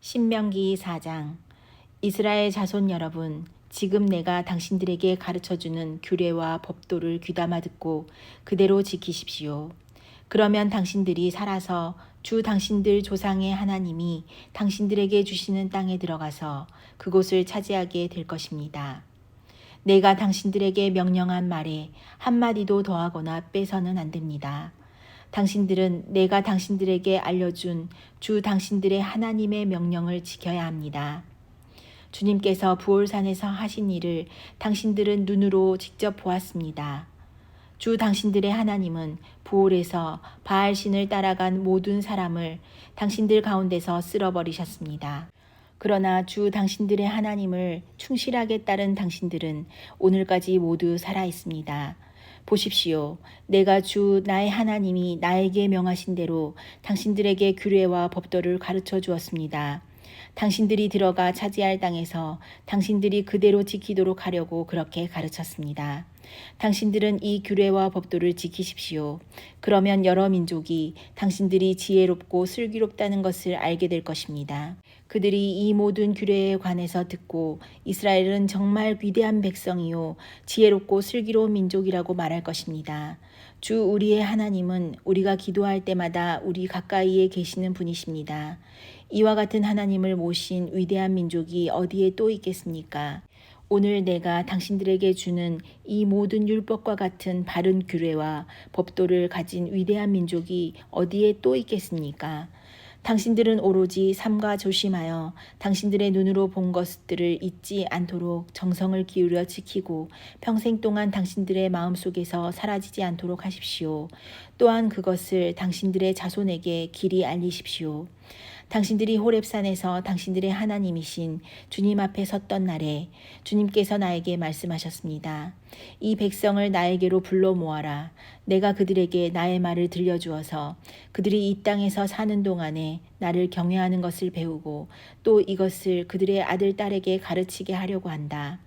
신명기 4장 이스라엘 자손 여러분 지금 내가 당신들에게 가르쳐 주는 규례와 법도를 귀담아 듣고 그대로 지키십시오. 그러면 당신들이 살아서 주 당신들 조상의 하나님이 당신들에게 주시는 땅에 들어가서 그곳을 차지하게 될 것입니다. 내가 당신들에게 명령한 말에 한마디도 더하거나 빼서는 안 됩니다. 당신들은 내가 당신들에게 알려준 주 당신들의 하나님의 명령을 지켜야 합니다. 주님께서 부올산에서 하신 일을 당신들은 눈으로 직접 보았습니다. 주 당신들의 하나님은 부올에서 바알신을 따라간 모든 사람을 당신들 가운데서 쓸어버리셨습니다. 그러나 주 당신들의 하나님을 충실하게 따른 당신들은 오늘까지 모두 살아 있습니다. 보십시오. 내가 주 나의 하나님이 나에게 명하신 대로 당신들에게 규례와 법도를 가르쳐 주었습니다. 당신들이 들어가 차지할 땅에서 당신들이 그대로 지키도록 하려고 그렇게 가르쳤습니다. 당신들은 이 규례와 법도를 지키십시오. 그러면 여러 민족이 당신들이 지혜롭고 슬기롭다는 것을 알게 될 것입니다. 그들이 이 모든 규례에 관해서 듣고 이스라엘은 정말 위대한 백성이요 지혜롭고 슬기로운 민족이라고 말할 것입니다. 주 우리의 하나님은 우리가 기도할 때마다 우리 가까이에 계시는 분이십니다. 이와 같은 하나님을 모신 위대한 민족이 어디에 또 있겠습니까? 오늘 내가 당신들에게 주는 이 모든 율법과 같은 바른 규례와 법도를 가진 위대한 민족이 어디에 또 있겠습니까? 당신들은 오로지 삼가 조심하여 당신들의 눈으로 본 것들을 잊지 않도록 정성을 기울여 지키고 평생 동안 당신들의 마음속에서 사라지지 않도록 하십시오. 또한 그것을 당신들의 자손에게 길이 알리십시오. 당신들이 호렙산에서 당신들의 하나님이신 주님 앞에 섰던 날에 주님께서 나에게 말씀하셨습니다. 이 백성을 나에게로 불러 모아라. 내가 그들에게 나의 말을 들려주어서 그들이 이 땅에서 사는 동안에 나를 경외하는 것을 배우고 또 이것을 그들의 아들, 딸에게 가르치게 하려고 한다.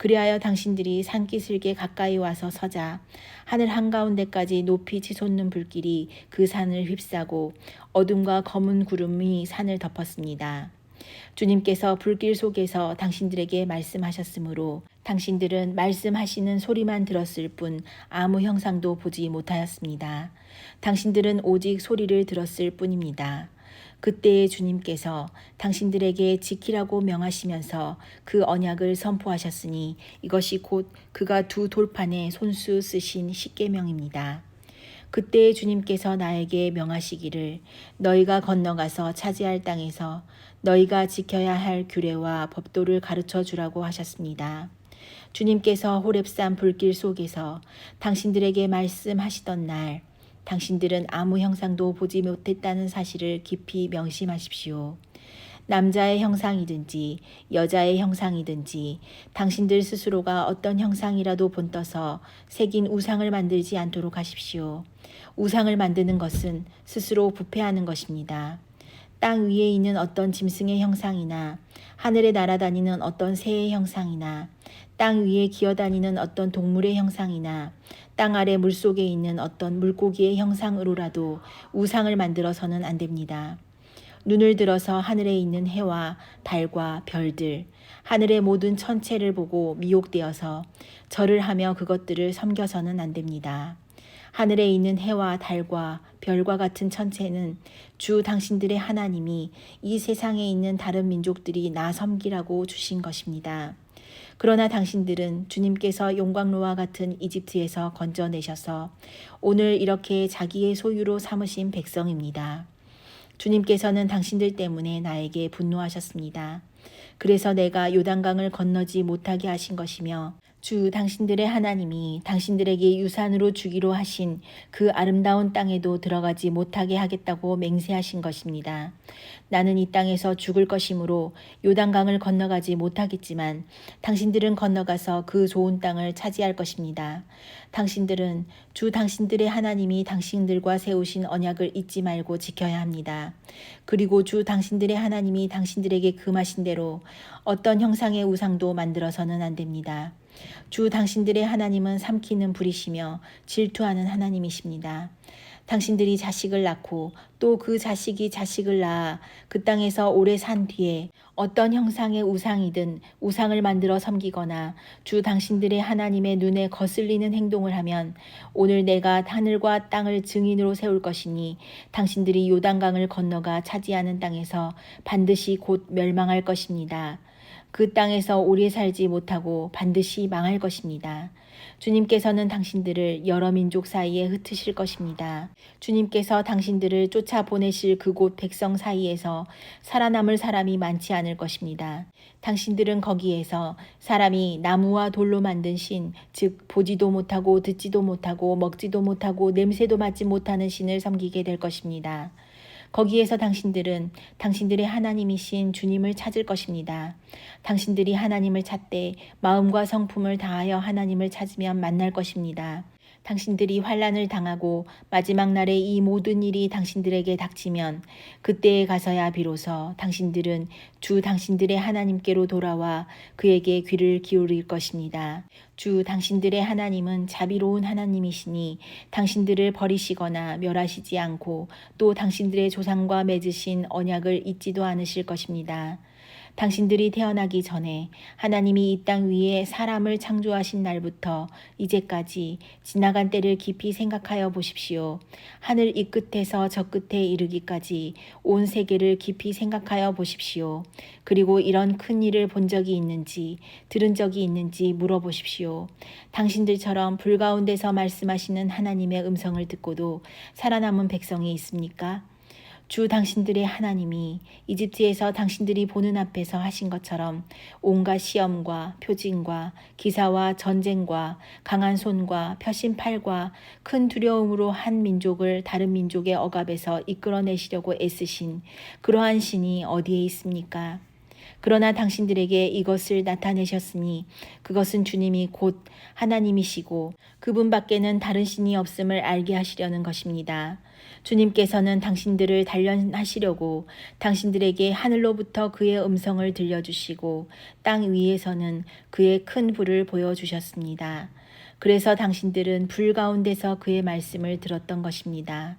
그리하여 당신들이 산기슭에 가까이 와서 서자 하늘 한가운데까지 높이 치솟는 불길이 그 산을 휩싸고 어둠과 검은 구름이 산을 덮었습니다. 주님께서 불길 속에서 당신들에게 말씀하셨으므로 당신들은 말씀하시는 소리만 들었을 뿐 아무 형상도 보지 못하였습니다. 당신들은 오직 소리를 들었을 뿐입니다. 그때에 주님께서 당신들에게 지키라고 명하시면서 그 언약을 선포하셨으니 이것이 곧 그가 두 돌판에 손수 쓰신 십계명입니다. 그때 주님께서 나에게 명하시기를 너희가 건너가서 차지할 땅에서 너희가 지켜야 할 규례와 법도를 가르쳐 주라고 하셨습니다. 주님께서 호렙산 불길 속에서 당신들에게 말씀하시던 날 당신들은 아무 형상도 보지 못했다는 사실을 깊이 명심하십시오. 남자의 형상이든지 여자의 형상이든지 당신들 스스로가 어떤 형상이라도 본떠서 새긴 우상을 만들지 않도록 하십시오. 우상을 만드는 것은 스스로 부패하는 것입니다. 땅 위에 있는 어떤 짐승의 형상이나 하늘에 날아다니는 어떤 새의 형상이나 땅 위에 기어다니는 어떤 동물의 형상이나 땅 아래 물속에 있는 어떤 물고기의 형상으로라도 우상을 만들어서는 안 됩니다. 눈을 들어서 하늘에 있는 해와 달과 별들, 하늘의 모든 천체를 보고 미혹되어서 절을 하며 그것들을 섬겨서는 안 됩니다. 하늘에 있는 해와 달과 별과 같은 천체는 주 당신들의 하나님이 이 세상에 있는 다른 민족들이 나 섬기라고 주신 것입니다. 그러나 당신들은 주님께서 용광로와 같은 이집트에서 건져내셔서 오늘 이렇게 자기의 소유로 삼으신 백성입니다. 주님께서는 당신들 때문에 나에게 분노하셨습니다. 그래서 내가 요단강을 건너지 못하게 하신 것이며 주 당신들의 하나님이 당신들에게 유산으로 주기로 하신 그 아름다운 땅에도 들어가지 못하게 하겠다고 맹세하신 것입니다. 나는 이 땅에서 죽을 것이므로 요단강을 건너가지 못하겠지만 당신들은 건너가서 그 좋은 땅을 차지할 것입니다. 당신들은 주 당신들의 하나님이 당신들과 세우신 언약을 잊지 말고 지켜야 합니다. 그리고 주 당신들의 하나님이 당신들에게 금하신 대로 어떤 형상의 우상도 만들어서는 안 됩니다. 주 당신들의 하나님은 삼키는 불이시며 질투하는 하나님이십니다. 당신들이 자식을 낳고 또 그 자식이 자식을 낳아 그 땅에서 오래 산 뒤에 어떤 형상의 우상이든 우상을 만들어 섬기거나 주 당신들의 하나님의 눈에 거슬리는 행동을 하면 오늘 내가 하늘과 땅을 증인으로 세울 것이니 당신들이 요단강을 건너가 차지하는 땅에서 반드시 곧 멸망할 것입니다. 그 땅에서 오래 살지 못하고 반드시 망할 것입니다. 주님께서는 당신들을 여러 민족 사이에 흩으실 것입니다. 주님께서 당신들을 쫓아 보내실 그곳 백성 사이에서 살아남을 사람이 많지 않을 것입니다. 당신들은 거기에서 사람이 나무와 돌로 만든 신, 즉 보지도 못하고 듣지도 못하고 먹지도 못하고 냄새도 맡지 못하는 신을 섬기게 될 것입니다. 거기에서 당신들은 당신들의 하나님이신 주님을 찾을 것입니다. 당신들이 하나님을 찾되 마음과 성품을 다하여 하나님을 찾으면 만날 것입니다. 당신들이 환란을 당하고 마지막 날에 이 모든 일이 당신들에게 닥치면 그때에 가서야 비로소 당신들은 주 당신들의 하나님께로 돌아와 그에게 귀를 기울일 것입니다. 주 당신들의 하나님은 자비로운 하나님이시니 당신들을 버리시거나 멸하시지 않고 또 당신들의 조상과 맺으신 언약을 잊지도 않으실 것입니다. 당신들이 태어나기 전에 하나님이 이 땅 위에 사람을 창조하신 날부터 이제까지 지나간 때를 깊이 생각하여 보십시오. 하늘 이 끝에서 저 끝에 이르기까지 온 세계를 깊이 생각하여 보십시오. 그리고 이런 큰 일을 본 적이 있는지 들은 적이 있는지 물어보십시오. 당신들처럼 불 가운데서 말씀하시는 하나님의 음성을 듣고도 살아남은 백성이 있습니까? 주 당신들의 하나님이 이집트에서 당신들이 보는 앞에서 하신 것처럼 온갖 시험과 표징과 기사와 전쟁과 강한 손과 펴신 팔과 큰 두려움으로 한 민족을 다른 민족의 억압에서 이끌어내시려고 애쓰신 그러한 신이 어디에 있습니까? 그러나 당신들에게 이것을 나타내셨으니 그것은 주님이 곧 하나님이시고 그분밖에는 다른 신이 없음을 알게 하시려는 것입니다. 주님께서는 당신들을 단련하시려고 당신들에게 하늘로부터 그의 음성을 들려주시고 땅 위에서는 그의 큰 불을 보여주셨습니다. 그래서 당신들은 불 가운데서 그의 말씀을 들었던 것입니다.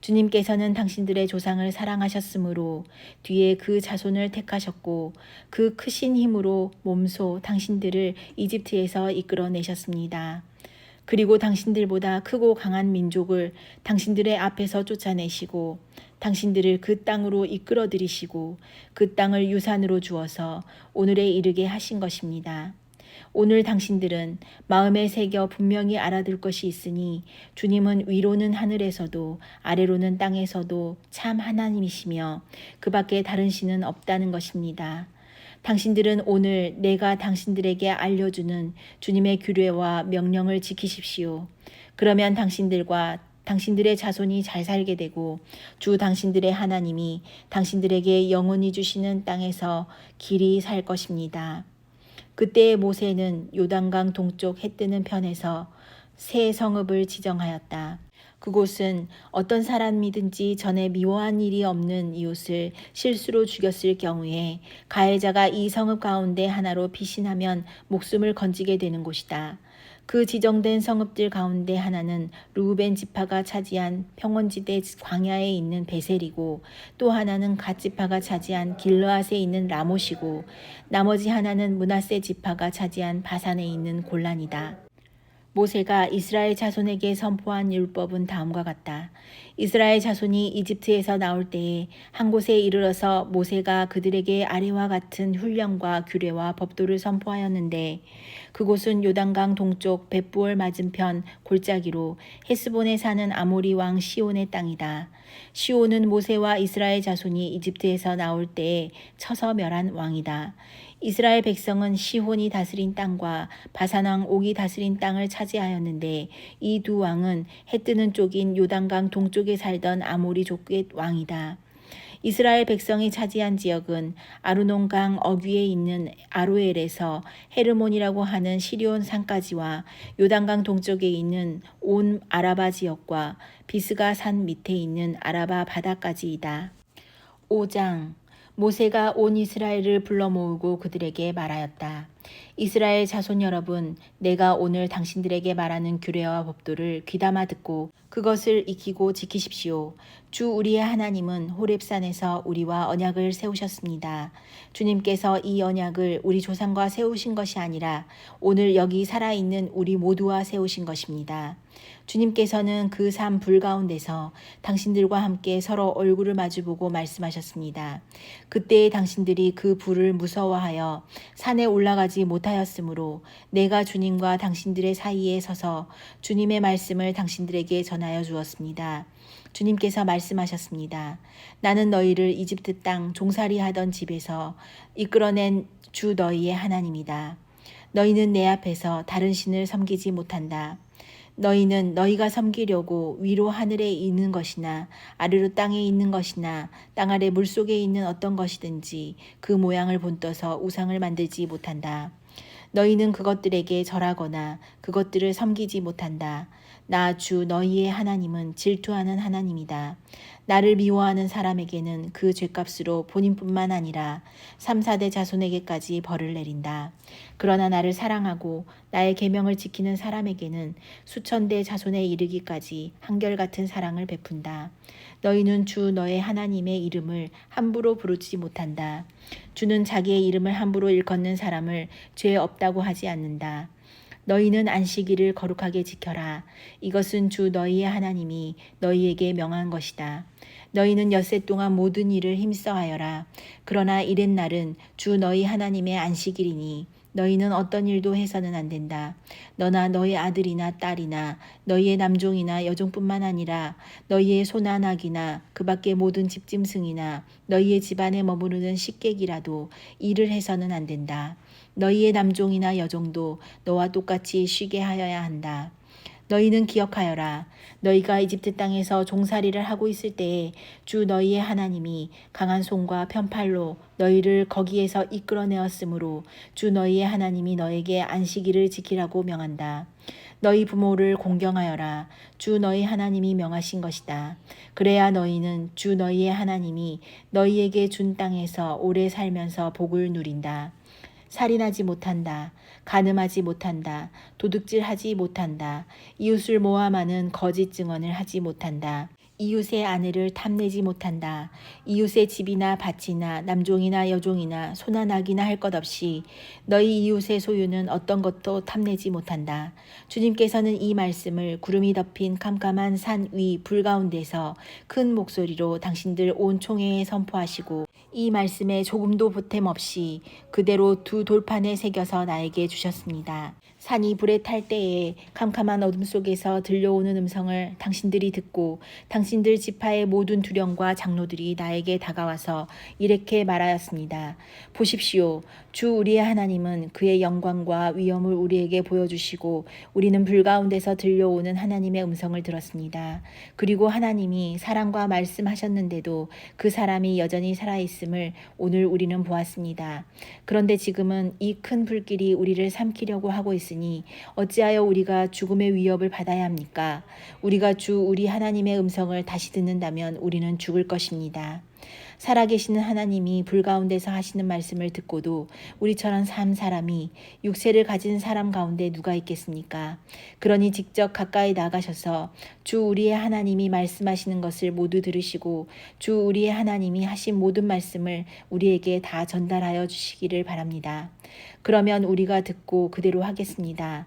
주님께서는 당신들의 조상을 사랑하셨으므로 뒤에 그 자손을 택하셨고 그 크신 힘으로 몸소 당신들을 이집트에서 이끌어내셨습니다. 그리고 당신들보다 크고 강한 민족을 당신들의 앞에서 쫓아내시고 당신들을 그 땅으로 이끌어 들이시고 그 땅을 유산으로 주어서 오늘에 이르게 하신 것입니다. 오늘 당신들은 마음에 새겨 분명히 알아둘 것이 있으니 주님은 위로는 하늘에서도 아래로는 땅에서도 참 하나님이시며 그 밖에 다른 신은 없다는 것입니다. 당신들은 오늘 내가 당신들에게 알려주는 주님의 규례와 명령을 지키십시오. 그러면 당신들과 당신들의 자손이 잘 살게 되고 주 당신들의 하나님이 당신들에게 영원히 주시는 땅에서 길이 살 것입니다. 그때 모세는 요단강 동쪽 해 뜨는 편에서 새 성읍을 지정하였다. 그곳은 어떤 사람이든지 전에 미워한 일이 없는 이웃을 실수로 죽였을 경우에 가해자가 이 성읍 가운데 하나로 피신하면 목숨을 건지게 되는 곳이다. 그 지정된 성읍들 가운데 하나는 루벤 지파가 차지한 평원지대 광야에 있는 베셀이고 또 하나는 갓 지파가 차지한 길르앗에 있는 라못이고 나머지 하나는 문하세 지파가 차지한 바산에 있는 골란이다. 모세가 이스라엘 자손에게 선포한 율법은 다음과 같다. 이스라엘 자손이 이집트에서 나올 때에 한 곳에 이르러서 모세가 그들에게 아래와 같은 훈령과 규례와 법도를 선포하였는데 그곳은 요단강 동쪽 벳부월 맞은편 골짜기로 헤스본에 사는 아모리 왕 시온의 땅이다. 시온은 모세와 이스라엘 자손이 이집트에서 나올 때에 쳐서 멸한 왕이다. 이스라엘 백성은 시혼이 다스린 땅과 바산왕 옥이 다스린 땅을 차지하였는데 이 두 왕은 해 뜨는 쪽인 요단강 동쪽에 살던 아모리 족의 왕이다. 이스라엘 백성이 차지한 지역은 아르논강 어귀에 있는 아로엘에서 헤르몬이라고 하는 시리온 산까지와 요단강 동쪽에 있는 온 아라바 지역과 비스가 산 밑에 있는 아라바 바다까지이다. 5장 모세가 온 이스라엘을 불러 모으고 그들에게 말하였다. 이스라엘 자손 여러분, 내가 오늘 당신들에게 말하는 규례와 법도를 귀담아 듣고 그것을 익히고 지키십시오. 주 우리의 하나님은 호렙산에서 우리와 언약을 세우셨습니다. 주님께서 이 언약을 우리 조상과 세우신 것이 아니라 오늘 여기 살아있는 우리 모두와 세우신 것입니다. 주님께서는 그 삶 불 가운데서 당신들과 함께 서로 얼굴을 마주보고 말씀하셨습니다. 그때의 당신들이 그 불을 무서워하여 산에 올라가지 못하였으므로 내가 주님과 당신들의 사이에 서서 주님의 말씀을 당신들에게 전하여 주었습니다. 주님께서 말씀하셨습니다. 나는 너희를 이집트 땅 종살이 하던 집에서 이끌어낸 주 너희의 하나님이다. 너희는 내 앞에서 다른 신을 섬기지 못한다. 너희는 너희가 섬기려고 위로 하늘에 있는 것이나 아래로 땅에 있는 것이나 땅 아래 물 속에 있는 어떤 것이든지 그 모양을 본떠서 우상을 만들지 못한다. 너희는 그것들에게 절하거나 그것들을 섬기지 못한다. 나 주 너희의 하나님은 질투하는 하나님이다. 나를 미워하는 사람에게는 그 죄값으로 본인뿐만 아니라 3, 4대 자손에게까지 벌을 내린다. 그러나 나를 사랑하고 나의 계명을 지키는 사람에게는 수천 대 자손에 이르기까지 한결같은 사랑을 베푼다. 너희는 주 너의 하나님의 이름을 함부로 부르지 못한다. 주는 자기의 이름을 함부로 일컫는 사람을 죄 없다고 하지 않는다. 너희는 안식일을 거룩하게 지켜라. 이것은 주 너희의 하나님이 너희에게 명한 것이다. 너희는 엿새 동안 모든 일을 힘써 하여라. 그러나 이른 날은 주 너희 하나님의 안식일이니 너희는 어떤 일도 해서는 안 된다. 너나 너희 아들이나 딸이나 너희의 남종이나 여종뿐만 아니라 너희의 소나 낙이나 그 밖의 모든 집짐승이나 너희의 집안에 머무르는 식객이라도 일을 해서는 안 된다. 너희의 남종이나 여종도 너와 똑같이 쉬게 하여야 한다. 너희는 기억하여라. 너희가 이집트 땅에서 종살이를 하고 있을 때에 주 너희의 하나님이 강한 손과 편팔로 너희를 거기에서 이끌어내었으므로 주 너희의 하나님이 너에게 안식일을 지키라고 명한다. 너희 부모를 공경하여라. 주 너희 하나님이 명하신 것이다. 그래야 너희는 주 너희의 하나님이 너희에게 준 땅에서 오래 살면서 복을 누린다. 살인하지 못한다. 가늠하지 못한다. 도둑질하지 못한다. 이웃을 모함하는 거짓 증언을 하지 못한다. 이웃의 아내를 탐내지 못한다. 이웃의 집이나 밭이나 남종이나 여종이나 소나 낙이나 할 것 없이 너희 이웃의 소유는 어떤 것도 탐내지 못한다. 주님께서는 이 말씀을 구름이 덮인 캄캄한 산 위 불 가운데서 큰 목소리로 당신들 온 총회에 선포하시고 이 말씀에 조금도 보탬 없이 그대로 두 돌판에 새겨서 나에게 주셨습니다. 산이 불에 탈 때에 캄캄한 어둠 속에서 들려오는 음성을 당신들이 듣고 당신들 지파의 모든 두령과 장로들이 나에게 다가와서 이렇게 말하였습니다. 보십시오. 주 우리의 하나님은 그의 영광과 위엄을 우리에게 보여주시고 우리는 불 가운데서 들려오는 하나님의 음성을 들었습니다. 그리고 하나님이 사람과 말씀하셨는데도 그 사람이 여전히 살아있음을 오늘 우리는 보았습니다. 그런데 지금은 이 큰 불길이 우리를 삼키려고 하고 있 으니 어찌하여 우리가 죽음의 위협을 받아야 합니까? 우리가 주 우리 하나님의 음성을 다시 듣는다면 우리는 죽을 것입니다. 살아계시는 하나님이 불 가운데서 하시는 말씀을 듣고도 우리처럼 산 사람이 육체를 가진 사람 가운데 누가 있겠습니까? 그러니 직접 가까이 나가셔서 주 우리의 하나님이 말씀하시는 것을 모두 들으시고 주 우리의 하나님이 하신 모든 말씀을 우리에게 다 전달하여 주시기를 바랍니다. 그러면 우리가 듣고 그대로 하겠습니다.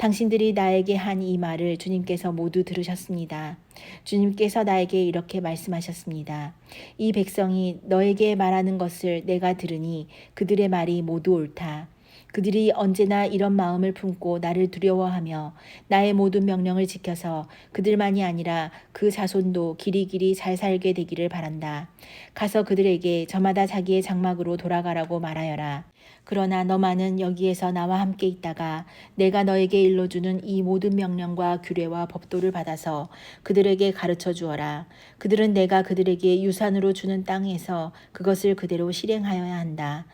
당신들이 나에게 한 이 말을 주님께서 모두 들으셨습니다. 주님께서 나에게 이렇게 말씀하셨습니다. 이 백성이 너에게 말하는 것을 내가 들으니 그들의 말이 모두 옳다. 그들이 언제나 이런 마음을 품고 나를 두려워하며 나의 모든 명령을 지켜서 그들만이 아니라 그 자손도 길이길이 잘 살게 되기를 바란다. 가서 그들에게 저마다 자기의 장막으로 돌아가라고 말하여라. 그러나 너만은 여기에서 나와 함께 있다가 내가 너에게 일러주는 이 모든 명령과 규례와 법도를 받아서 그들에게 가르쳐 주어라. 그들은 내가 그들에게 유산으로 주는 땅에서 그것을 그대로 실행하여야 한다.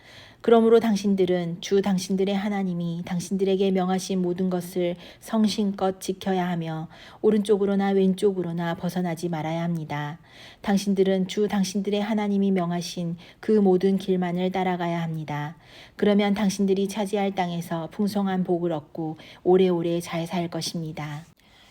그러므로 당신들은 주 당신들의 하나님이 당신들에게 명하신 모든 것을 성심껏 지켜야 하며 오른쪽으로나 왼쪽으로나 벗어나지 말아야 합니다. 당신들은 주 당신들의 하나님이 명하신 그 모든 길만을 따라가야 합니다. 그러면 당신들이 차지할 땅에서 풍성한 복을 얻고 오래오래 잘 살 것입니다.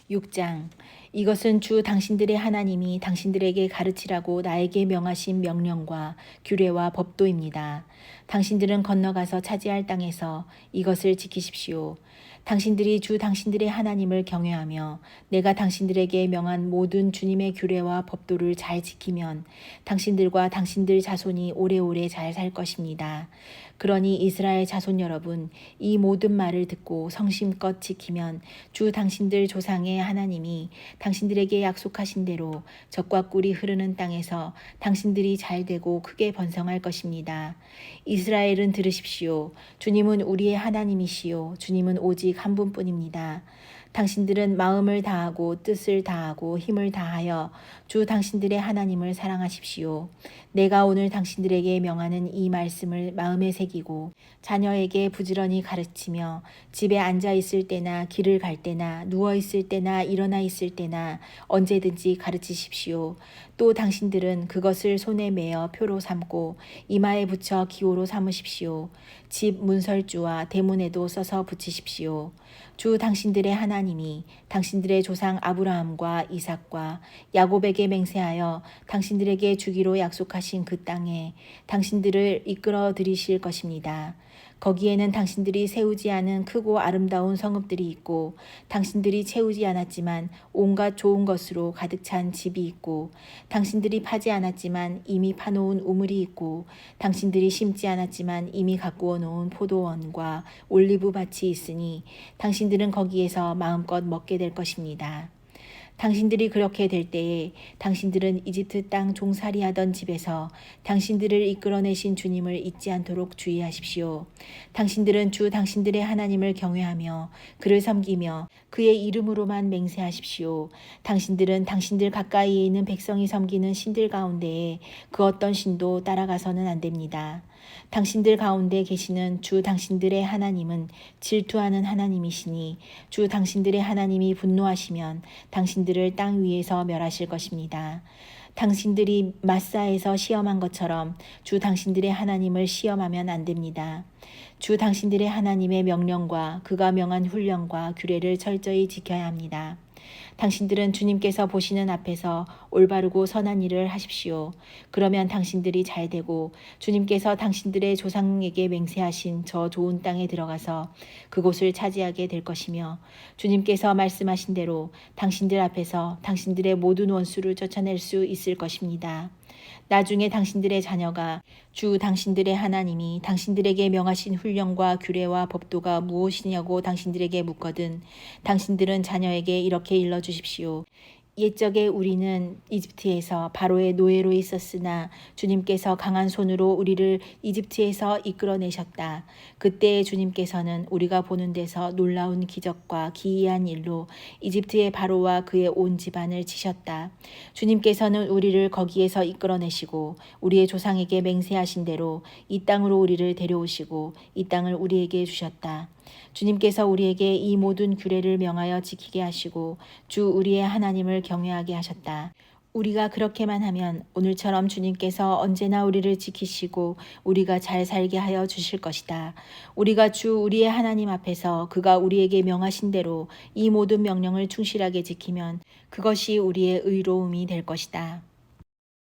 6장 이것은 주 당신들의 하나님이 당신들에게 가르치라고 나에게 명하신 명령과 규례와 법도입니다. 당신들은 건너가서 차지할 땅에서 이것을 지키십시오. 당신들이 주 당신들의 하나님을 경외하며 내가 당신들에게 명한 모든 주님의 규례와 법도를 잘 지키면 당신들과 당신들 자손이 오래오래 잘 살 것입니다. 그러니 이스라엘 자손 여러분 이 모든 말을 듣고 성심껏 지키면 주 당신들 조상의 하나님이 당신들에게 약속하신 대로 적과 꿀이 흐르는 땅에서 당신들이 잘 되고 크게 번성할 것입니다. 이스라엘은 들으십시오. 주님은 우리의 하나님이시요. 주님은 오직 한 분뿐입니다. 당신들은 마음을 다하고 뜻을 다하고 힘을 다하여 주 당신들의 하나님을 사랑하십시오. 내가 오늘 당신들에게 명하는 이 말씀을 마음에 새기고 자녀에게 부지런히 가르치며 집에 앉아 있을 때나 길을 갈 때나 누워 있을 때나 일어나 있을 때나 언제든지 가르치십시오. 또 당신들은 그것을 손에 매어 표로 삼고 이마에 붙여 기호로 삼으십시오. 집 문설주와 대문에도 써서 붙이십시오. 주 당신들의 하나님이 당신들의 조상 아브라함과 이삭과 야곱에게 맹세하여 당신들에게 주기로 약속하신 그 땅에 당신들을 이끌어 들이실 것입니다. 거기에는 당신들이 세우지 않은 크고 아름다운 성읍들이 있고 당신들이 채우지 않았지만 온갖 좋은 것으로 가득 찬 집이 있고 당신들이 파지 않았지만 이미 파놓은 우물이 있고 당신들이 심지 않았지만 이미 가꾸어 놓은 포도원과 올리브 밭이 있으니 당신들은 거기에서 마음껏 먹게 될 것입니다. 당신들이 그렇게 될 때에 당신들은 이집트 땅 종살이하던 집에서 당신들을 이끌어내신 주님을 잊지 않도록 주의하십시오. 당신들은 주 당신들의 하나님을 경외하며 그를 섬기며 그의 이름으로만 맹세하십시오. 당신들은 당신들 가까이에 있는 백성이 섬기는 신들 가운데에 그 어떤 신도 따라가서는 안 됩니다. 당신들 가운데 계시는 주 당신들의 하나님은 질투하는 하나님이시니 주 당신들의 하나님이 분노하시면 당신 들을 땅 위에서 멸하실 것입니다. 당신들이 마사에서 시험한 것처럼 주 당신들의 하나님을 시험하면 안 됩니다. 주 당신들의 하나님의 명령과 그가 명한 훈련과 규례를 철저히 지켜야 합니다. 당신들은 주님께서 보시는 앞에서 올바르고 선한 일을 하십시오. 그러면 당신들이 잘 되고 주님께서 당신들의 조상에게 맹세하신 저 좋은 땅에 들어가서 그곳을 차지하게 될 것이며 주님께서 말씀하신 대로 당신들 앞에서 당신들의 모든 원수를 쫓아낼 수 있을 것입니다. 나중에 당신들의 자녀가 주 당신들의 하나님이 당신들에게 명하신 훈련과 규례와 법도가 무엇이냐고 당신들에게 묻거든 당신들은 자녀에게 이렇게 일러 주십시오. 옛적에 우리는 이집트에서 바로의 노예로 있었으나 주님께서 강한 손으로 우리를 이집트에서 이끌어내셨다. 그때 주님께서는 우리가 보는 데서 놀라운 기적과 기이한 일로 이집트의 바로와 그의 온 집안을 치셨다. 주님께서는 우리를 거기에서 이끌어내시고 우리의 조상에게 맹세하신 대로 이 땅으로 우리를 데려오시고 이 땅을 우리에게 주셨다. 주님께서 우리에게 이 모든 규례를 명하여 지키게 하시고 주 우리의 하나님을 경외하게 하셨다. 우리가 그렇게만 하면 오늘처럼 주님께서 언제나 우리를 지키시고 우리가 잘 살게 하여 주실 것이다. 우리가 주 우리의 하나님 앞에서 그가 우리에게 명하신 대로 이 모든 명령을 충실하게 지키면 그것이 우리의 의로움이 될 것이다.